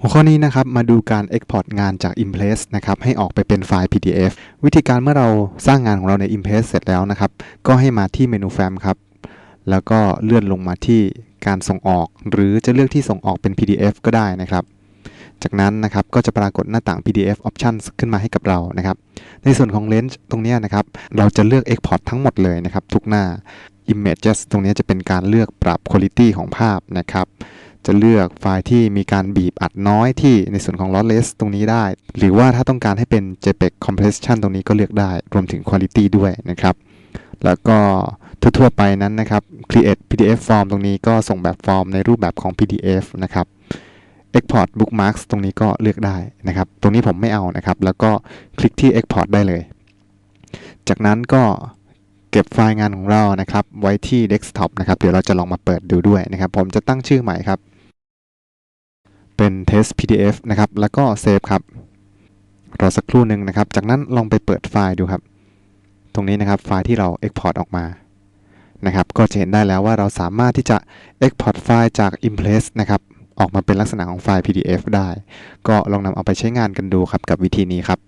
หัวข้อนี้นะครับมาดูการ Export งานจาก Impress นะครับให้ออกไปเป็นไฟล์ PDF วิธีการเมื่อเราสร้างงานของเราใน Impress เสร็จแล้วนะครับ ก็ให้มาที่เมนูแฟ้มครับ แล้วก็เลื่อนลงมาที่การส่งออก หรือจะเลือกที่ส่งออกเป็น PDF ก็ได้นะครับ จากนั้นนะครับก็จะปรากฏหน้าต่าง PDF Options ขึ้นมาให้กับเรานะครับ ในส่วนของ Lens ตรงนี้นะครับ เราจะเลือก Export ทั้งหมดเลยนะครับ ทุกหน้า Images ตรงนี้จะเป็นการเลือกปรับ Quality ของภาพนะครับ จะเลือกไฟล์ที่มีการบีบอัดน้อยที่ในส่วนของ lossless ตรงนี้ได้ หรือว่าถ้าต้องการให้เป็น JPEG compression ตรงนี้ก็เลือกได้ รวมถึง quality ด้วยนะครับ แล้วก็ทั่วๆไปนั้นนะครับ create PDF form ตรงนี้ก็ส่งแบบฟอร์มในรูปแบบของ PDF นะครับ export bookmarks ตรงนี้ก็เลือกได้นะครับ ตรงนี้ผมไม่เอานะครับ แล้วก็คลิกที่ export ได้เลย จากนั้นก็เก็บไฟล์งานของเรานะครับ ไว้ที่ desktop นะครับ เดี๋ยวเราจะลองมาเปิดดูด้วยนะครับ ผมจะตั้งชื่อใหม่ครับ เป็น test pdf นะครับ แล้วก็เซฟครับ รอสักครู่หนึ่งนะครับ จากนั้นลองไปเปิดไฟล์ดูครับ ตรงนี้นะครับไฟล์ที่เรา export ออกมา นะครับ ก็จะเห็นได้แล้วว่าเราสามารถที่จะ export ไฟล์จาก Impress นะครับ ออกมาเป็นลักษณะของไฟล์ PDF ได้ ก็ลองนำเอาไปใช้งานกันดูครับกับวิธีนี้ครับ